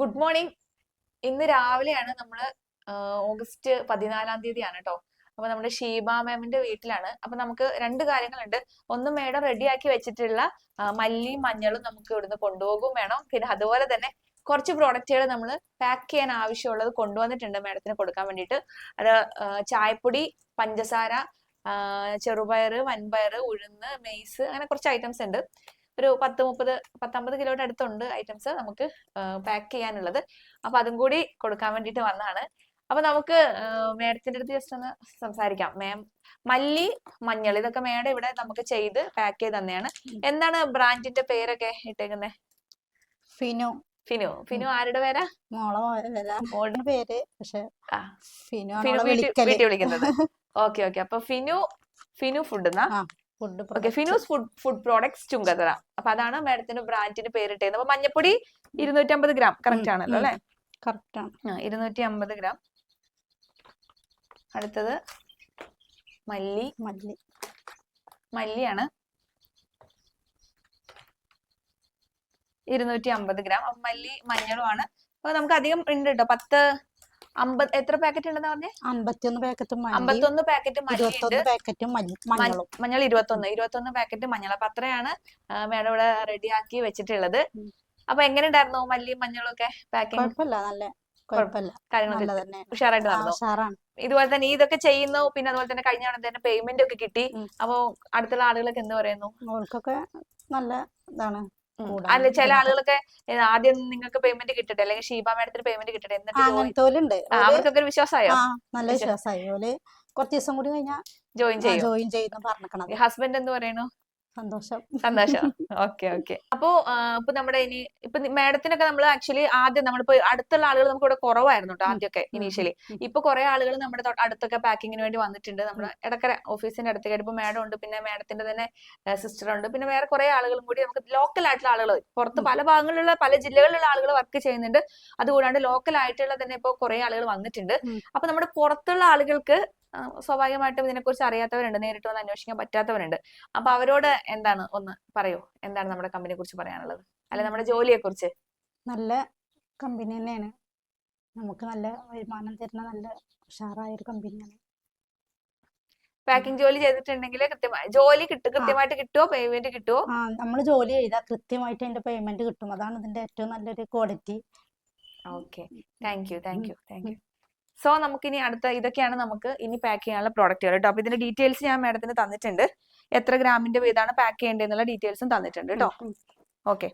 Good morning. ഇന്ന് രാവിലെയാണ് നമ്മൾ ഓഗസ്റ്റ് പതിനാലാം തീയതിയാണ് കേട്ടോ അപ്പൊ നമ്മുടെ ഷീബ മാമിന്റെ വീട്ടിലാണ്. അപ്പൊ നമുക്ക് രണ്ട് കാര്യങ്ങളുണ്ട്. ഒന്ന് മേഡം റെഡിയാക്കി വെച്ചിട്ടുള്ള മല്ലിയും മഞ്ഞളും നമുക്ക് ഇവിടുന്ന് കൊണ്ടുപോകും വേണം. പിന്നെ അതുപോലെ തന്നെ കുറച്ച് പ്രോഡക്റ്റുകൾ നമ്മൾ പാക്ക് ചെയ്യാൻ ആവശ്യമുള്ളത് കൊണ്ടുവന്നിട്ടുണ്ട് മേഡത്തിന് കൊടുക്കാൻ വേണ്ടിയിട്ട്. അത് ചായപ്പൊടി പഞ്ചസാര ചെറുപയർ വൻപയർ ഉഴുന്ന് മെയ്സ് അങ്ങനെ കുറച്ച് ഐറ്റംസ് ഉണ്ട്. ഒരു പത്ത് മുപ്പത് പത്തമ്പത് കിലോയുടെ അടുത്തുണ്ട് ഐറ്റംസ് നമുക്ക് പാക്ക് ചെയ്യാനുള്ളത്. അപ്പൊ അതും കൂടി കൊടുക്കാൻ വേണ്ടിട്ട് വന്നതാണ്. അപ്പൊ നമുക്ക് മേഡത്തിന്റെ അടുത്ത് ജസ്റ്റ് ഒന്ന് സംസാരിക്കാം. മാം മല്ലി മഞ്ഞൾ ഇതൊക്കെ മേഡം ഇവിടെ നമുക്ക് ചെയ്ത് പാക്ക് ചെയ്ത് തന്നെയാണ്. എന്താണ് ബ്രാൻഡിന്റെ പേരൊക്കെ ഇട്ടേക്കുന്നത് ഫിനു. ഫിനു. ഫിനു ആരുടെ പേരാ? മോളെ പേര്. പക്ഷെ ഫിനു വിളിക്കുന്നത്. Okay okay. അപ്പൊ ഫിനു ഫിനു ഫുഡ് എന്നാ okay Finu's food food products Chungathara അപ്പൊ അതാണ് മേഡത്തിന്റെ ബ്രാൻഡിന് പേരിട്ടത് അപ്പൊ മഞ്ഞപ്പൊടി ഇരുന്നൂറ്റി അമ്പത് ഗ്രാം. കറക്റ്റ് ആണല്ലോ അല്ലെ? കറക്റ്റ് ആണ്. ഇരുന്നൂറ്റി അമ്പത് ഗ്രാം. അടുത്തത് മല്ലി. മല്ലി. മല്ലിയാണ്. ഇരുന്നൂറ്റി അമ്പത് ഗ്രാം. അപ്പൊ മല്ലി മഞ്ഞളുമാണ് അപ്പൊ നമുക്ക് അധികം ഉണ്ട് കേട്ടോ പത്ത് അമ്പത് എത്ര പാക്കറ്റ് ഉണ്ടെന്ന് പറഞ്ഞേ? അമ്പത്തിയൊന്ന് പാക്കറ്റ് അമ്പത്തൊന്ന് പാക്കറ്റ് ഇരുപത്തൊന്ന് പാക്കറ്റ് മഞ്ഞളും. മഞ്ഞൾ ഇരുപത്തൊന്ന് ഇരുപത്തൊന്ന് പാക്കറ്റ് മഞ്ഞൾ. അപ്പൊ അത്രയാണ് മേഡം ഇവിടെ റെഡിയാക്കി വെച്ചിട്ടുള്ളത്. അപ്പൊ എങ്ങനെ ഉണ്ടായിരുന്നു മല്ലിയും മഞ്ഞളും ഒക്കെ പാക്കിംഗ് കുഴപ്പമില്ല. നല്ല കാര്യങ്ങളൊക്കെ ഉഷാറായിട്ട് നടന്നു? ഇതുപോലെ തന്നെ ഇതൊക്കെ ചെയ്യുന്നു പിന്നെ അതുപോലെ തന്നെ കഴിഞ്ഞ തവണ തന്നെ പേയ്മെന്റ് ഒക്കെ കിട്ടി. അപ്പൊ അടുത്തുള്ള ആളുകളൊക്കെ എന്ത് പറയുന്നു? നല്ല ഇതാണ്. അല്ല ചില ആളുകളൊക്കെ ആദ്യം നിങ്ങൾക്ക് പേയ്മെന്റ് കിട്ടട്ടെ അല്ലെങ്കിൽ ഷീബ മാഡത്തിന് പേയ്മെന്റ് കിട്ടട്ടെ എന്നിട്ട് അവർക്കൊക്കെ ഒരു വിശ്വാസമായോ നല്ല വിശ്വ- വിശ്വാസമായി കുറച്ച് ദിവസം കൂടി കഴിഞ്ഞാൽ ജോയിൻ ചെയ്യും? ജോയിൻ ചെയ്യുന്ന പറഞ്ഞിക്കണത്. ഹസ്ബൻഡ് എന്ത് പറയുന്നു സന്തോഷം. സന്തോഷം. Okay okay. അപ്പോ ഇപ്പൊ നമ്മുടെ ഇനി ഇപ്പൊ മാഡത്തിനൊക്കെ നമ്മൾ ആക്ച്വലി ആദ്യം നമ്മളിപ്പോ അടുത്തുള്ള ആളുകൾ നമുക്ക് ഇവിടെ കുറവായിരുന്നു കേട്ടോ ആദ്യമൊക്കെ ഇനീഷ്യലി. ഇപ്പൊ കുറെ ആളുകൾ നമ്മുടെ അടുത്തൊക്കെ പാക്കിങ്ങിന് വേണ്ടി വന്നിട്ടുണ്ട്. നമ്മുടെ ഇടക്കര ഓഫീസിന്റെ അടുത്തേക്ക് ഇപ്പൊ മാഡം ഉണ്ട്. പിന്നെ മാഡത്തിന്റെ തന്നെ സിസ്റ്റർ ഉണ്ട്. പിന്നെ വേറെ കുറെ ആളുകളും കൂടി നമുക്ക് ലോക്കൽ ആയിട്ടുള്ള ആളുകൾ പുറത്ത്. പല ഭാഗങ്ങളിലുള്ള പല ജില്ലകളിലുള്ള ആളുകൾ വർക്ക് ചെയ്യുന്നുണ്ട്. അതുകൂടാണ്ട് ലോക്കൽ ആയിട്ടുള്ള തന്നെ ഇപ്പൊ കുറെ ആളുകൾ വന്നിട്ടുണ്ട്. അപ്പൊ നമ്മുടെ പുറത്തുള്ള ആളുകൾക്ക് സ്വാഭാവികമായിട്ടും ഇതിനെക്കുറിച്ച് അറിയാത്തവരുണ്ട് നേരിട്ട് വന്ന് അന്വേഷിക്കാൻ പറ്റാത്തവരുണ്ട്. അപ്പൊ അവരോട് എന്താണ് ഒന്ന് പറയൂ? എന്താണ് നമ്മുടെ കമ്പനിയെ കുറിച്ച് പറയാനുള്ളത്? അല്ലെ നമ്മുടെ ജോലിയെ കുറിച്ച് നല്ല കമ്പനി തന്നെയാണ്. നമുക്ക് നല്ല വരുമാനം തരുന്ന നല്ല ഉഷാറായ ഒരു കമ്പനിയാണ്. പാക്കിംഗ് ജോലി ചെയ്തിട്ടുണ്ടെങ്കിൽ കൃത്യമായി ജോലി കിട്ടും കൃത്യമായിട്ട് കിട്ടുമോ പേയ്മെന്റ് കിട്ടുമോ നമ്മൾ ജോലി ചെയ്താൽ കൃത്യമായിട്ട് അതിന്റെ പേയ്മെന്റ് കിട്ടും. അതാണ് ഇതിന്റെ ഏറ്റവും നല്ലൊരു quality okay thank you thank you thank you so നമുക്കിനി അടുത്ത ഇതൊക്കെയാണ് നമുക്ക് ഇനി പാക്ക് ചെയ്യാനുള്ള പ്രോഡക്റ്റുകൾ കേട്ടോ അപ്പൊ ഇതിന്റെ ഡീറ്റെയിൽസ് ഞാൻ മാഡത്തിന് തന്നിട്ടുണ്ട്. എത്ര ഗ്രാമിന്റെ വീതാണ് പാക്ക് ചെയ്യേണ്ടതെന്നുള്ള ഡീറ്റെയിൽസും തന്നിട്ടുണ്ട് കേട്ടോ ഓക്കെ